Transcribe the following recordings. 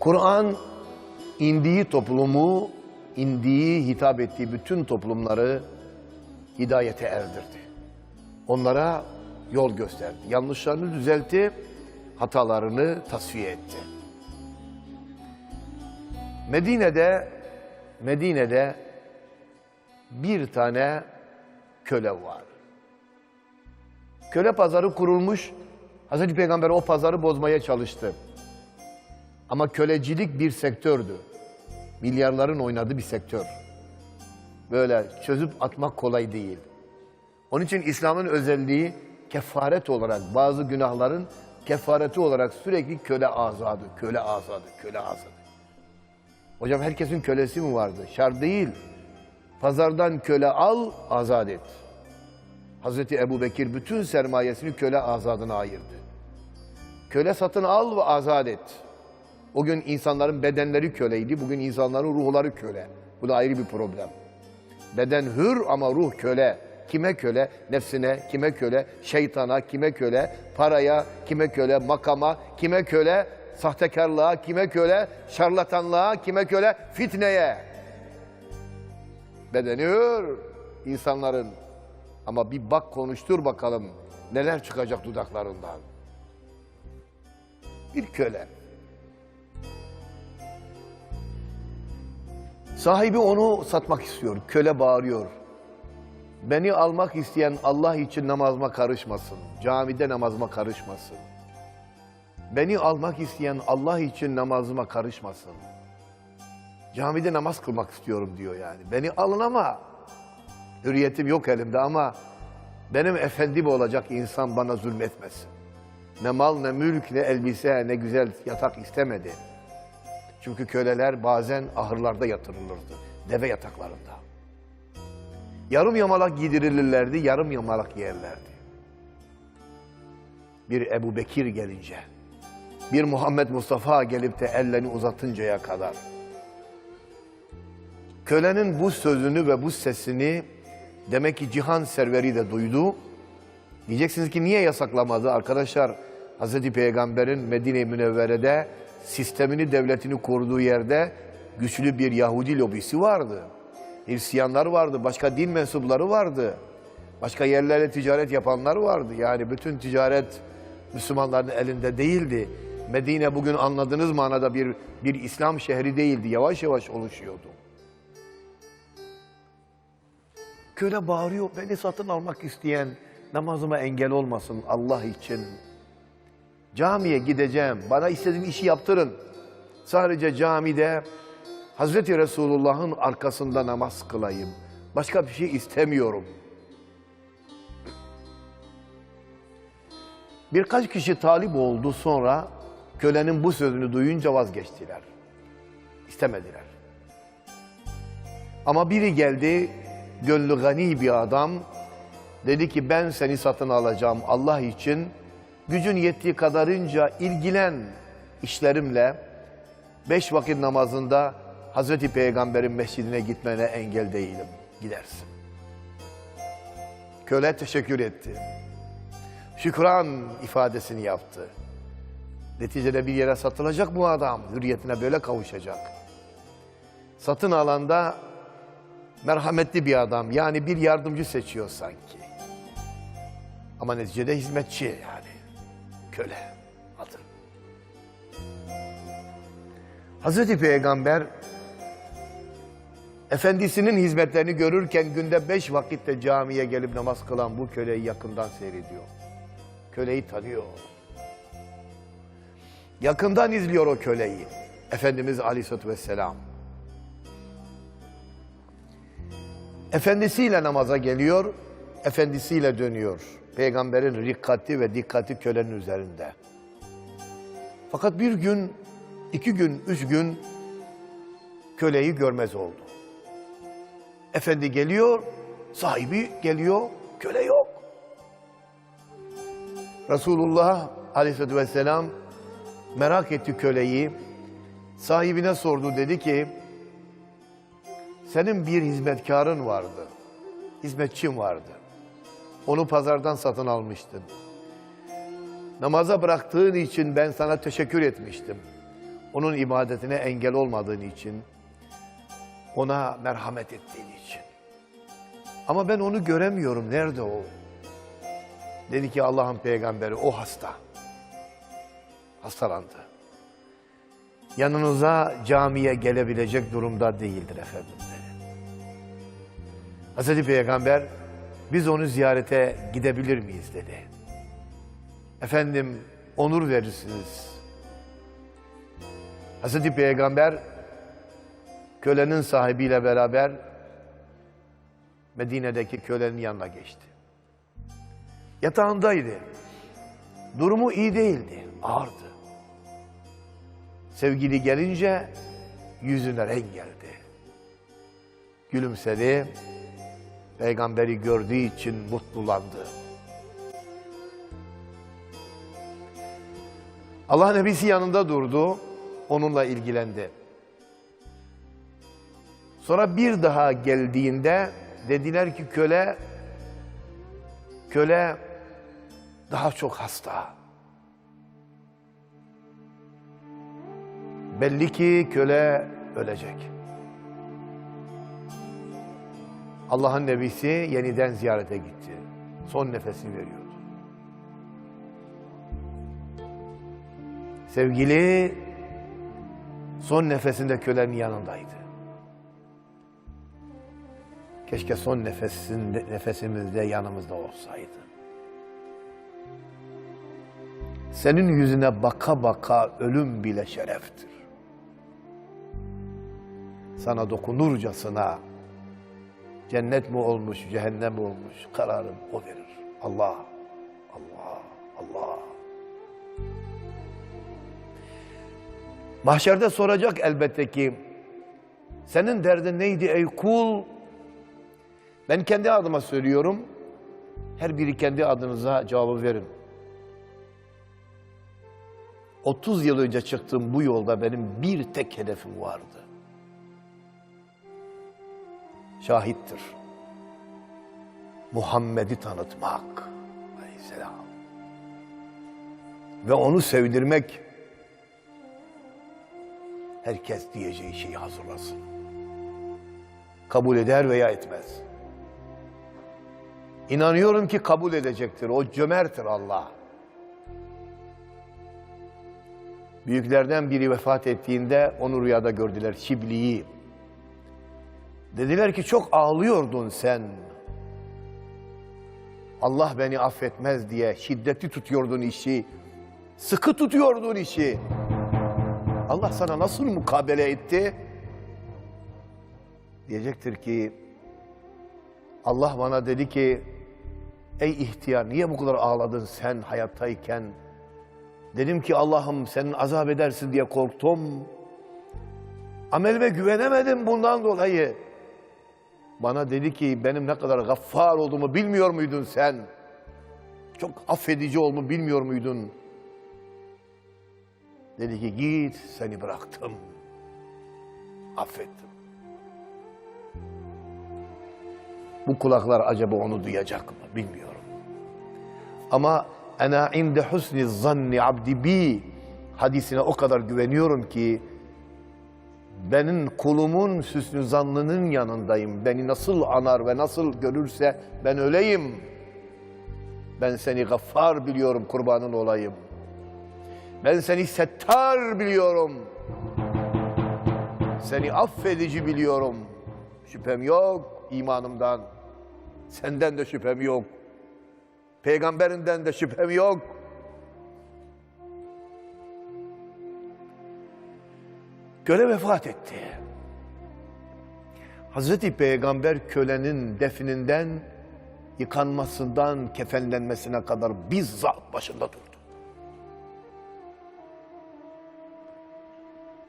Kur'an indiği toplumu, indiği, hitap ettiği bütün toplumları hidayete erdirdi. Onlara yol gösterdi. Yanlışlarını düzeltti, hatalarını tasfiye etti. Medine'de Medine'de bir tane köle var. Köle pazarı kurulmuş. Hazreti Peygamber o pazarı bozmaya çalıştı. Ama kölecilik bir sektördü. Milyarların oynadığı bir sektör. Böyle çözüp atmak kolay değil. Onun için İslam'ın özelliği kefaret olarak bazı günahların kefareti olarak sürekli köle azadı, köle azadı, köle azadı. Hocam herkesin kölesi mi vardı? Şart değil. Pazardan köle al, azat et. Hazreti Ebu Bekir bütün sermayesini köle azadına ayırdı. Köle satın al ve azat et. O gün insanların bedenleri köleydi, bugün insanların ruhları köle. Bu da ayrı bir problem. Beden hür ama ruh köle. Kime köle? Nefsine, kime köle? Şeytana, kime köle? Paraya, kime köle? Makama, kime köle? Sahtekarlığa, kime köle? Şarlatanlığa, kime köle? Fitneye. Bedeni hür insanların. Ama bir bak konuştur bakalım neler çıkacak dudaklarından. Bir köle. Sahibi onu satmak istiyor. Köle bağırıyor. Beni almak isteyen Allah için namazıma karışmasın. Camide namazıma karışmasın. Beni almak isteyen Allah için namazıma karışmasın. Camide namaz kılmak istiyorum diyor yani. Beni alın ama hürriyetim yok elimde ama benim efendim olacak insan bana zulmetmesin. Ne mal ne mülk ne elbise ne güzel yatak istemedi. Çünkü köleler bazen ahırlarda yatırılırdı. Deve yataklarında. Yarım yamalak giydirilirlerdi, yarım yamalak yerlerdi. Bir Ebu Bekir gelince, bir Muhammed Mustafa gelip de ellerini uzatıncaya kadar. Kölenin bu sözünü ve bu sesini demek ki cihan serveri de duydu. Diyeceksiniz ki niye yasaklamadı? Arkadaşlar Hazreti Peygamber'in Medine-i Münevvere'de sistemini, devletini kurduğu yerde güçlü bir Yahudi lobisi vardı. Hristiyanlar vardı, başka din mensupları vardı. Başka yerlerle ticaret yapanlar vardı. Yani bütün ticaret Müslümanların elinde değildi. Medine bugün anladığınız manada bir, bir İslam şehri değildi. Yavaş yavaş oluşuyordu. Köle bağırıyor, beni satın almak isteyen namazıma engel olmasın Allah için. Camiye gideceğim, bana istediğim işi yaptırın. Sadece camide Hazreti Resulullah'ın arkasında namaz kılayım. Başka bir şey istemiyorum. Birkaç kişi talip oldu sonra kölenin bu sözünü duyunca vazgeçtiler. İstemediler. Ama biri geldi, gönlü gani bir adam. Dedi ki ben seni satın alacağım Allah için. Gücün yettiği kadarınca ilgilen işlerimle. Beş vakit namazında Hazreti Peygamber'in mescidine gitmene engel değilim. Gidersin. Köle teşekkür etti. Şükran ifadesini yaptı. Neticede bir yere satılacak bu adam. Hürriyetine böyle kavuşacak. Satın alanda merhametli bir adam. Yani bir yardımcı seçiyor sanki. Ama neticede hizmetçi yani. Köle adı. Hazreti Peygamber efendisinin hizmetlerini görürken günde beş vakitte camiye gelip namaz kılan bu köleyi yakından seyrediyor. Köleyi tanıyor. Yakından izliyor o köleyi. Efendimiz Aleyhisselatü Vesselam. Efendisiyle namaza geliyor, efendisiyle dönüyor. Peygamberin rikkati ve dikkati kölenin üzerinde. Fakat bir gün, iki gün, üç gün köleyi görmez oldu. Efendi geliyor, sahibi geliyor, köle yok. Resulullah aleyhissalatü vesselam merak etti köleyi. Sahibine sordu dedi ki, senin bir hizmetkarın vardı, hizmetçin vardı. Onu pazardan satın almıştın. Namaza bıraktığın için ben sana teşekkür etmiştim. onun ibadetine engel olmadığın için, ona merhamet ettiğin için. Ama ben onu göremiyorum. Nerede o? Dedi ki Allah'ın peygamberi o hasta. Hastalandı. Yanınıza camiye gelebilecek durumda değildir efendim dedi. Hazreti Peygamber biz onu ziyarete gidebilir miyiz dedi. Efendim onur verirsiniz. Hazreti Peygamber kölenin sahibiyle beraber Medine'deki kölenin yanına geçti. Yatağındaydı. Durumu iyi değildi, ağırdı. Sevgili gelince yüzüne renk geldi. Gülümsedi. Peygamberi gördüğü için mutlulandı. Allah Nebisi yanında durdu, onunla ilgilendi. Sonra bir daha geldiğinde dediler ki köle, köle daha çok hasta. Belli ki köle ölecek. Allah'ın nebisi yeniden ziyarete gitti. Son nefesini veriyordu. Sevgili son nefesinde kölenin yanındaydı. Keşke son nefesinde, nefesimizde yanımızda olsaydı. Senin yüzüne baka baka ölüm bile şereftir. Sana dokunurcasına cennet mi olmuş, cehennem mi olmuş kararın o verir. Allah, Allah, Allah. Mahşerde soracak elbette ki senin derdin neydi ey kul? Ben kendi adıma söylüyorum. Her biri kendi adınıza cevabı verin. 30 yıl önce çıktığım bu yolda benim bir tek hedefim vardı. Şahittir. Muhammed'i tanıtmak. Aleyhisselam. Ve onu sevdirmek. Herkes diyeceği şeyi hazırlasın. Kabul eder veya etmez. İnanıyorum ki kabul edecektir. O cömerttir Allah. Büyüklerden biri vefat ettiğinde onu rüyada gördüler Şibli'yi. Dediler ki çok ağlıyordun sen. Allah beni affetmez diye şiddetli tutuyordun işi. Sıkı tutuyordun işi. Allah sana nasıl mukabele etti? Diyecektir ki Allah bana dedi ki ey ihtiyar niye bu kadar ağladın sen hayattayken? Dedim ki Allah'ım senin azap edersin diye korktum. Amelime güvenemedim bundan dolayı. Bana dedi ki benim ne kadar gaffar olduğumu bilmiyor muydun sen? Çok affedici olduğumu bilmiyor muydun? Dedi ki git seni bıraktım. Affettim. Bu kulaklar acaba onu duyacak mı bilmiyorum. Ama ana inde husni zanni abdi bi hadisine o kadar güveniyorum ki benim kulumun süslü zannının yanındayım. Beni nasıl anar ve nasıl görürse ben öleyim. Ben seni gaffar biliyorum kurbanın olayım. Ben seni settar biliyorum. Seni affedici biliyorum. Şüphem yok imanımdan. Senden de şüphem yok. Peygamberinden de şüphem yok. Köle vefat etti. Hazreti Peygamber kölenin defininden yıkanmasından kefenlenmesine kadar bizzat başında durdu.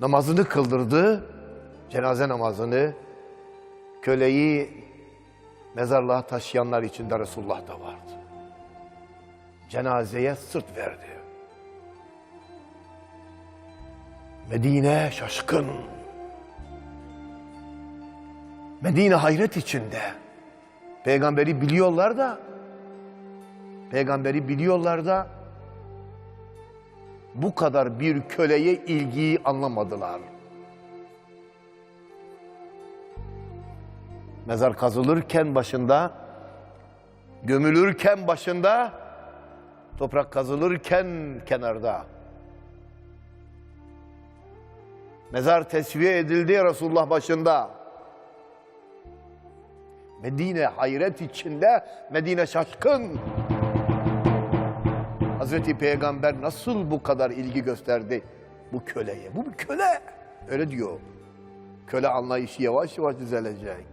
Namazını kıldırdı, cenaze namazını, köleyi mezarlığa taşıyanlar içinde Resulullah da vardı. Cenazeye sırt verdi. Medine şaşkın. Medine hayret içinde. Peygamberi biliyorlar da, peygamberi biliyorlar da, bu kadar bir köleye ilgiyi anlamadılar. Mezar kazılırken başında, gömülürken başında, toprak kazılırken kenarda. Mezar tesviye edildi Resulullah başında. Medine hayret içinde, Medine şaşkın. Hazreti Peygamber nasıl bu kadar ilgi gösterdi bu köleye? Bu bir köle. Öyle diyor. Köle anlayışı yavaş yavaş düzelecek.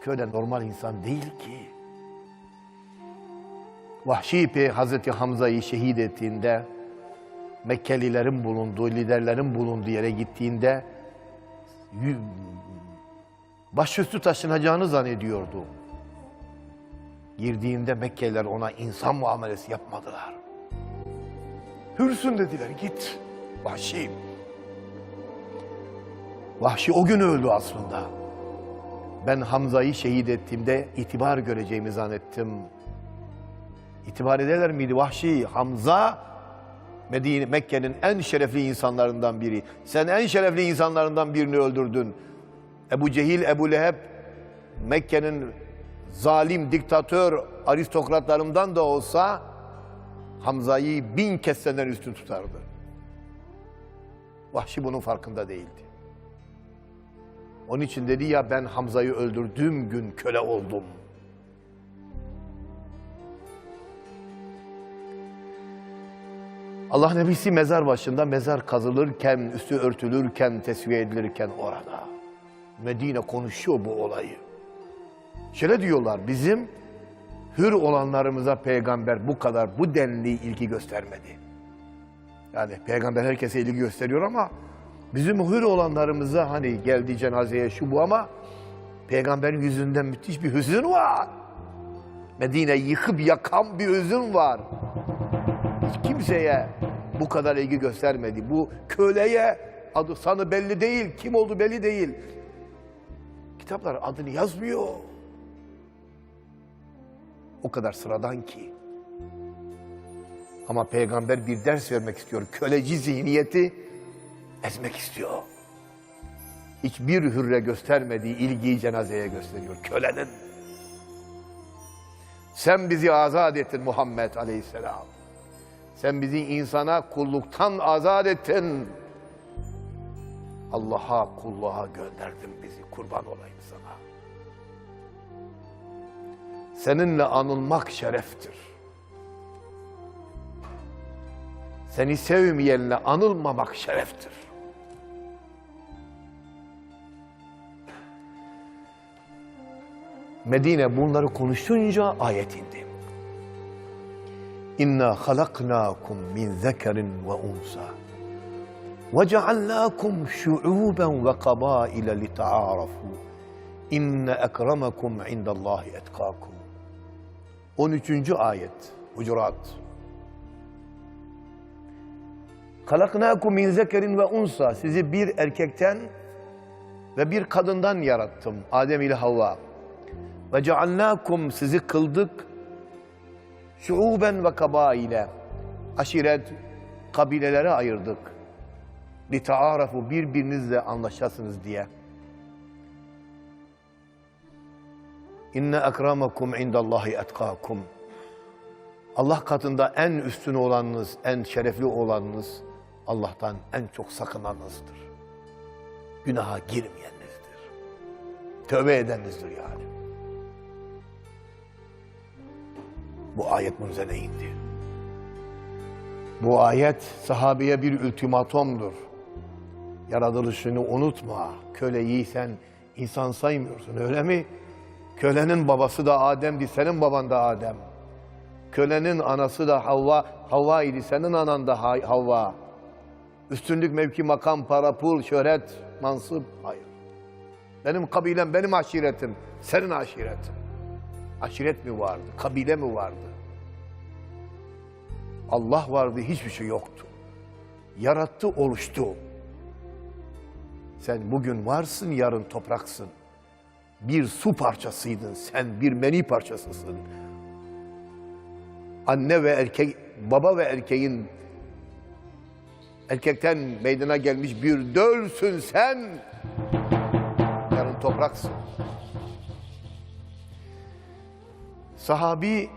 Köle normal insan değil ki. Vahşi Pey Hazreti Hamza'yı şehit ettiğinde Mekkelilerin bulunduğu, liderlerin bulunduğu yere gittiğinde başüstü taşınacağını zannediyordu. Girdiğinde Mekkeliler ona insan muamelesi yapmadılar. Hürsün dediler git. Vahşi. Vahşi o gün öldü aslında. Ben Hamza'yı şehit ettiğimde itibar göreceğimi zannettim. İtibar ederler miydi? Vahşi Hamza Medine, Mekke'nin en şerefli insanlarından biri. Sen en şerefli insanlarından birini öldürdün. Ebu Cehil, Ebu Leheb Mekke'nin zalim, diktatör, aristokratlarından da olsa Hamza'yı bin kez senden üstün tutardı. Vahşi bunun farkında değildi. Onun için dedi ya ben Hamza'yı öldürdüğüm gün köle oldum. Allah Nebisi mezar başında mezar kazılırken, üstü örtülürken, tesviye edilirken orada. Medine konuşuyor bu olayı. Şöyle diyorlar bizim hür olanlarımıza peygamber bu kadar bu denli ilgi göstermedi. Yani peygamber herkese ilgi gösteriyor ama bizim hür olanlarımıza hani geldi cenazeye şu bu ama peygamberin yüzünden müthiş bir hüzün var. Medine yıkıp yakan bir hüzün var. Kimseye bu kadar ilgi göstermedi. Bu köleye adı sanı belli değil, kim oldu belli değil. Kitaplar adını yazmıyor. O kadar sıradan ki. Ama peygamber bir ders vermek istiyor. Köleci zihniyeti ezmek istiyor. Hiçbir hürre göstermediği ilgiyi cenazeye gösteriyor. Kölenin. Sen bizi azat ettin Muhammed Aleyhisselam. Sen bizi insana kulluktan azat ettin. Allah'a kulluğa gönderdin bizi. Kurban olayım sana. Seninle anılmak şereftir. Seni sevmeyenle anılmamak şereftir. Medine bunları konuşunca ayet indi. İnna halaknakum min zekerin ve unsa. Ve cealnakum şu'uben ve kabaile li ta'arafu. İnne ekremakum indallahi etkakum. 13. ayet Hucurat. Halaknakum min zekerin ve unsa. Sizi bir erkekten ve bir kadından yarattım. Adem ile Havva. Ve cealnakum sizi kıldık şuuben ve kabaile. Aşiret, kabilelere ayırdık. Li taarafu birbirinizle anlaşasınız diye. İnne ekramakum indallahi etkakum. Allah katında en üstün olanınız, en şerefli olanınız Allah'tan en çok sakınanınızdır. Günaha girmeyenizdir. Tövbe edenizdir yani. Bu ayet bunun üzerine indi. Bu ayet sahabeye bir ultimatomdur. Yaratılışını unutma. Köleyi sen insan saymıyorsun öyle mi? Kölenin babası da Adem'di, senin baban da Adem. Kölenin anası da Havva, Havva idi, senin anan da Ha- Havva. Üstünlük, mevki, makam, para, pul, şöhret, mansıp, hayır. Benim kabilem, benim aşiretim, senin aşiretin. Aşiret mi vardı, kabile mi vardı? Allah vardı, hiçbir şey yoktu. Yarattı, oluştu. Sen bugün varsın, yarın topraksın. Bir su parçasıydın sen, bir meni parçasısın. Anne ve erkek, baba ve erkeğin Erkekten meydana gelmiş bir dölsün sen. Yarın topraksın. Sahabi